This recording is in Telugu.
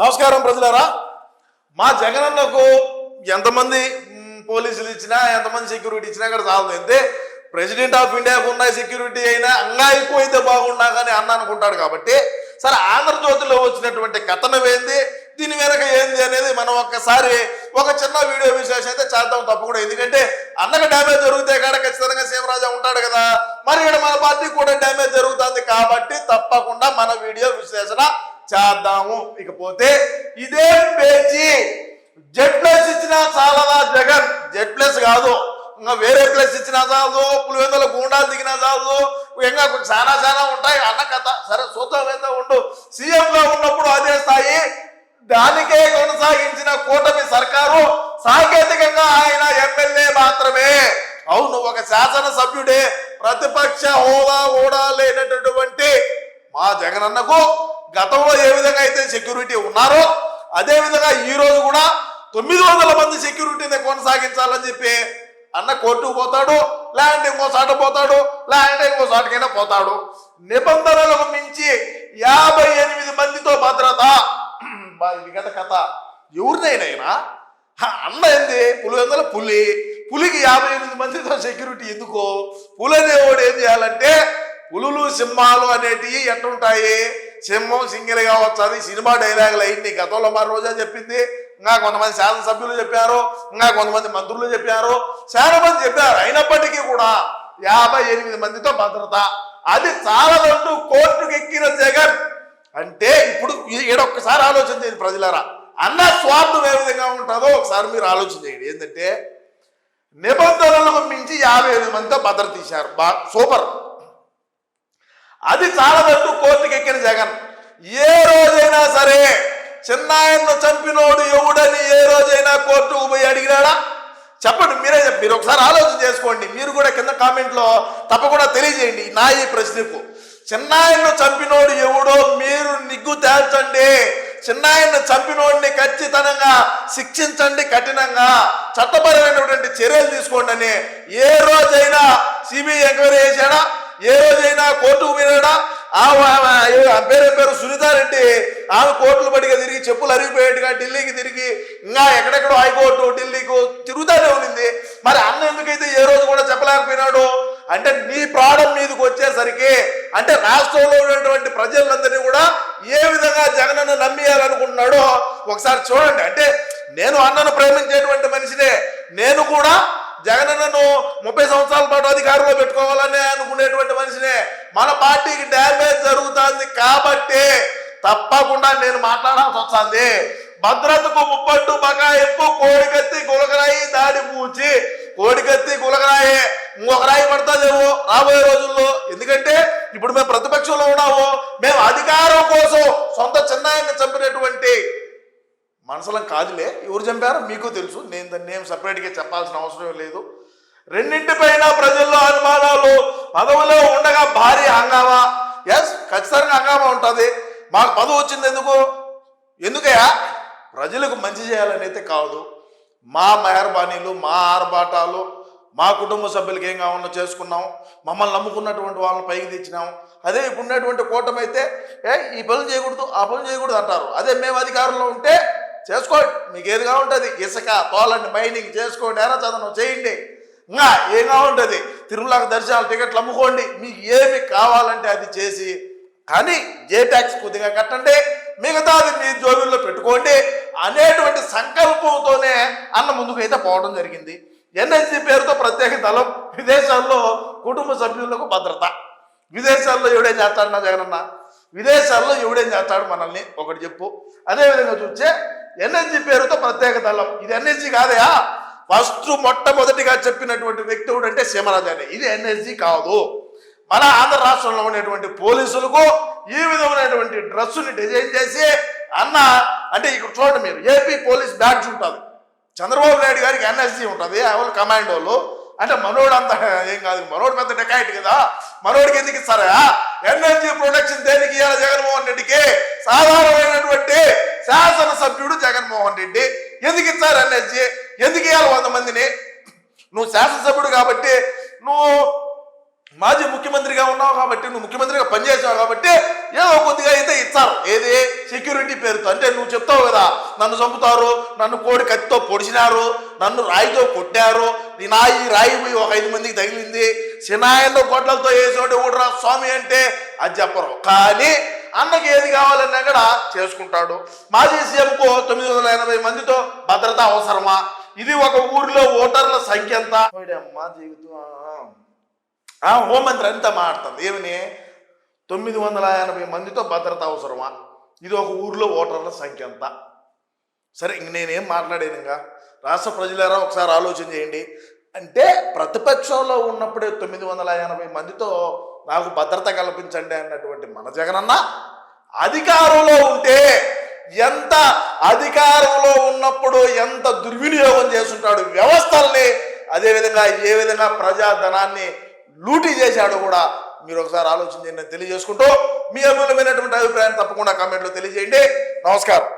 నమస్కారం ప్రజలారా. మా జగనన్నకు ఎంతమంది పోలీసులు ఇచ్చినా ఎంతమంది సెక్యూరిటీ ఇచ్చినా కూడా చాలదు. అంతే ప్రెసిడెంట్ ఆఫ్ ఇండియాకు ఉన్న సెక్యూరిటీ అయినా అంగా ఎక్కువ అయితే బాగున్నా కానీ అన్న అనుకుంటాడు కాబట్టి సరే ఆంధ్రజ్యోతిలో వచ్చినటువంటి కథనం ఏంది? దీని వెనక ఏంది అనేది మనం ఒక్కసారి ఒక చిన్న వీడియో విశేషం అయితే చేద్దాం తప్పకుండా. ఎందుకంటే అన్నకు డ్యామేజ్ జరిగితే కాడ ఖచ్చితంగా సీమరాజా ఉంటాడు కదా. మరి ఇక్కడ మన పార్టీ కూడా డ్యామేజ్ జరుగుతుంది కాబట్టి తప్పకుండా మన వీడియో విశ్లేషణ చేద్దాము. ఇకపోతే ఇదే పేజీ. జెడ్ ప్లస్ ఇచ్చినా చాలదా జగన్? జెడ్ ప్లస్ కాదు. ఇంకా వేరే ప్లస్ ఇచ్చినా చాలదు. పులివెందుల గూండాలు దిగినా చాలదు. ఇంకా చాలా చాలా ఉంటాయి. అన్న కథ. సరే సూత్రం ఏందో ఉండు. సీఎం గా ఉన్నప్పుడు అదే స్థాయి. దానికే కొనసాగించిన కూటమి సర్కారు సాంకేతికంగా ఆయన ఎమ్మెల్యే మాత్రమే. అవును ఒక శాసన సభ్యుడే ప్రతిపక్ష హోదా కూడా లేనటువంటి మా జగనన్నకు గతంలో ఏ విధంగా అయితే సెక్యూరిటీ ఉన్నారో అదే విధంగా ఈ రోజు కూడా తొమ్మిది వందల మంది సెక్యూరిటీని కొనసాగించాలని చెప్పి అన్న కోర్టుకు పోతాడు లేదంటే ఇంకో చాట పోతాడు లేదంటే ఇంకో చాటకైనా పోతాడు. నిబంధనలకు మించి యాభై ఎనిమిది మందితో భద్రత. బా, ఇది కథ. కథ ఎవరినైనా అన్న ఏంది? పులివెందుల పులి. పులికి యాభై ఎనిమిది మందితో సెక్యూరిటీ ఎందుకో? పులి అనేవాడు ఏం చేయాలంటే పులులు సింహాలు అనేటివి ఎట్లుంటాయి సింహం సింగిల్ కావచ్చు అది సినిమా డైలాగులు అయింది గతంలో మరి రోజా చెప్పింది ఇంకా కొంతమంది శాసనసభ్యులు చెప్పారు ఇంకా కొంతమంది మంత్రులు చెప్పారు. చాలా మంది చెప్పారు అయినప్పటికీ కూడా యాభై ఎనిమిది మందితో భద్రత. అది చాలదంటూ కోర్టుకు ఎక్కిన జగన్. అంటే ఇప్పుడు ఈడ ఒక్కసారి ఆలోచన చేయండి ప్రజలారా. అన్న స్వార్థం ఏ విధంగా ఉంటుందో ఒకసారి మీరు ఆలోచన చేయండి. ఏంటంటే నిబంధనలకు మించి యాభై ఎనిమిది మందితో భద్రత తీశారు. బా సూపర్. అది చాలదంటూ కోర్టుకి ఎక్కిన జగన్. ఏ రోజైనా సరే చిన్నాయన్ను చంపినోడు ఎవడని ఏ రోజైనా కోర్టుకు పోయి అడిగినాడా? చెప్పండి మీరే మీరు ఒకసారి ఆలోచన చేసుకోండి. మీరు కూడా కింద కామెంట్లో తప్పకుండా తెలియజేయండి నా ఈ ప్రశ్నకు. చిన్నాయన్ను చంపినోడు ఎవడో మీరు నిగ్గు తేల్చండి. చిన్నాయన్ను చంపినోడిని ఖచ్చితంగా శిక్షించండి కఠినంగా. చట్టపరమైనటువంటి చర్యలు తీసుకోండి అని ఏ రోజైనా సిబిఐ ఎంక్వైరీ చేశాడా? ఏ రోజైనా కోర్టుకు పోయినాడా ఆమె ఆమె పేరు ఏం పేరు సునీతారెడ్డి ఆమె కోర్టులు పడిగా తిరిగి చెప్పులు అరిగిపోయేట్టుగా ఢిల్లీకి తిరిగి ఇంకా ఎక్కడెక్కడో హైకోర్టు ఢిల్లీకు తిరుగుతానే ఉన్నింది మరి అన్న ఎందుకైతే ఏ రోజు కూడా చెప్పలేకపోయినాడు? అంటే నీ ప్రాణం మీదకి వచ్చేసరికి అంటే రాష్ట్రంలో ఉన్నటువంటి ప్రజలందరినీ కూడా ఏ విధంగా జగనన్న నమ్మియాలనుకుంటున్నాడో ఒకసారి చూడండి. అంటే నేను అన్నను ప్రేమించేటువంటి మనిషినే నేను కూడా జగనన్నను ముప్పై సంవత్సరాల పాటు అధికారంలో పెట్టుకోవాలని అనుకునేటువంటి మనిషినే మన పార్టీకి డ్యామేజ్ జరుగుతుంది కాబట్టి తప్పకుండా నేను మాట్లాడాల్సి వస్తుంది. భద్రతకు ముప్పట్టు బకాయింపు కోడికత్తి గులకరాయి దాడి పూచి కోడికత్తి గులకరాయి ఇంకొక రాయి పడతాదేమో రాబోయే రోజుల్లో. ఎందుకంటే ఇప్పుడు మేము ప్రతిపక్షంలో ఉన్నాము. మేము అధికారం కోసం కన్సలం కాదులే. ఎవరు చంపారో మీకు తెలుసు. నేను దాన్ని నేను సపరేట్గా చెప్పాల్సిన అవసరం లేదు. రెండింటిపైన ప్రజల్లో అనుమానాలు. పదవులో ఉండగా భారీ హంగామా? ఎస్ ఖచ్చితంగా హంగామా ఉంటుంది. మాకు పదవి వచ్చింది ఎందుకు? ఎందుకయ్యా? ప్రజలకు మంచి చేయాలని అయితే కాదు. మా మెహర్బానీలు మా ఆర్భాటాలు మా కుటుంబ సభ్యులకి ఏం కావాలో చేసుకున్నాం. మమ్మల్ని నమ్ముకున్నటువంటి వాళ్ళని పైకి తెచ్చినాం. అదే ఇప్పుడు ఉన్నటువంటి కూటమి అయితే ఏ ఈ పనులు చేయకూడదు ఆ పనులు చేయకూడదు అంటారు. అదే మేము అధికారంలో ఉంటే చేసుకోండి. మీకు ఏది కావాలంటుంది ఇసుక తోలండి మైనింగ్ చేసుకోండి. ఎర్ర చేయండి. ఇంకా ఏం కావాలంటుంది తిరుమలకు దర్శనాలు టికెట్లు అమ్ముకోండి. మీకు ఏమి కావాలంటే అది చేసి. కానీ ఏ ట్యాక్స్ కొద్దిగా కట్టండి. మిగతాది మీ జోబుల్లో పెట్టుకోండి. అనేటువంటి సంకల్పంతోనే అన్న ముందుకైతే పోవడం జరిగింది. ఎన్ఎస్సి పేరుతో ప్రత్యేక దళం. విదేశాల్లో కుటుంబ సభ్యులకు భద్రత. విదేశాల్లో ఎవడేం చేస్తాడన్నా జగనన్నా జగనన్న? విదేశాల్లో ఎవడేం చేస్తాడు మనల్ని? ఒకటి చెప్పు. అదేవిధంగా చూస్తే ఎన్ఎస్జి పేరుతో ప్రత్యేక దళం. ఇది ఎన్ఎస్జి కాదయా? ఫస్ట్ మొట్టమొదటిగా చెప్పినటువంటి వ్యక్తి ఎవడంటే సీమరాజానే ఇది ఎన్ఎస్జి కాదు. మన ఆంధ్ర రాష్ట్రంలో ఉన్నటువంటి పోలీసులకు ఈ విధమైనటువంటి డ్రెస్సుని డిజైన్ చేసి అన్న అంటే ఇక్కడ చూడండి మీరు ఏపీ పోలీస్ బ్యాడ్జ్ ఉంటుంది. చంద్రబాబు నాయుడు గారికి ఎన్ఎస్జి ఉంటుంది. ఎవరు వాళ్ళు? అంటే మనోడు అంత ఏం కాదు. మనోడు పెద్ద డెకాయిట్ కదా. మనోడికి ఎందుకు ఇస్తారా? ఎన్ఎస్జి ప్రొటెక్షన్ దేనికి ఇవ్వాలి జగన్మోహన్ రెడ్డికి సాధారణమైనటువంటి శాసనసభ్యుడు జగన్మోహన్ రెడ్డి. ఎందుకు ఇచ్చారు ఎన్ఎస్జీ ఎందుకు ఇవ్వాలి వంద మందిని? నువ్వు శాసనసభ్యుడు కాబట్టి నువ్వు మాజీ ముఖ్యమంత్రిగా ఉన్నావు కాబట్టి నువ్వు ముఖ్యమంత్రిగా పనిచేసావు కాబట్టి ఏదో కొద్దిగా అయితే ఇచ్చారు. ఏది? సెక్యూరిటీ పేరుతో. అంటే నువ్వు చెప్తావు కదా నన్ను చంపుతారు నన్ను కోడి కత్తితో పొడిచినారు నన్ను రాయితో కొట్టారు. నాయి రాయి పోయి ఒక ఐదు మందికి తగిలింది. సినాయంలో గొడ్డలతో వేసేవాడు ఊడరా స్వామి అంటే? అది చెప్పరు. కానీ అన్నకి ఏది కావాలన్నా కూడా చేసుకుంటాడు. మాజీ సీఎంకు తొమ్మిది వందల ఎనభై మందితో భద్రత అవసరమా? ఇది ఒక ఊరిలో ఓటర్ల సంఖ్య ఎంత? అమ్మా జీవితం. హోంమంత్రి అంతా మాట్లాడుతుంది? ఏమని? తొమ్మిది వందల ఎనభై మందితో భద్రత అవసరమా? ఇది ఒక ఊరిలో ఓటర్ల సంఖ్య ఎంత? సరే ఇంక నేనేం మాట్లాడాను ఇంకా రాష్ట్ర ప్రజలారా ఒకసారి ఆలోచన చేయండి. అంటే ప్రతిపక్షంలో ఉన్నప్పుడే తొమ్మిది వందల ఎనభై మందితో నాకు భద్రత కల్పించండి అన్నటువంటి మన జగనన్న అధికారంలో ఉంటే ఎంత అధికారంలో ఉన్నప్పుడు ఎంత దుర్వినియోగం చేస్తుంటాడు వ్యవస్థల్ని అదేవిధంగా ఏ విధంగా ప్రజాధనాన్ని లూటీ చేశాడో కూడా మీరు ఒకసారి ఆలోచించండి తెలియజేసుకుంటూ మీ అమూల్యమైనటువంటి అభిప్రాయం తప్పకుండా కామెంట్లో తెలియజేయండి. నమస్కారం.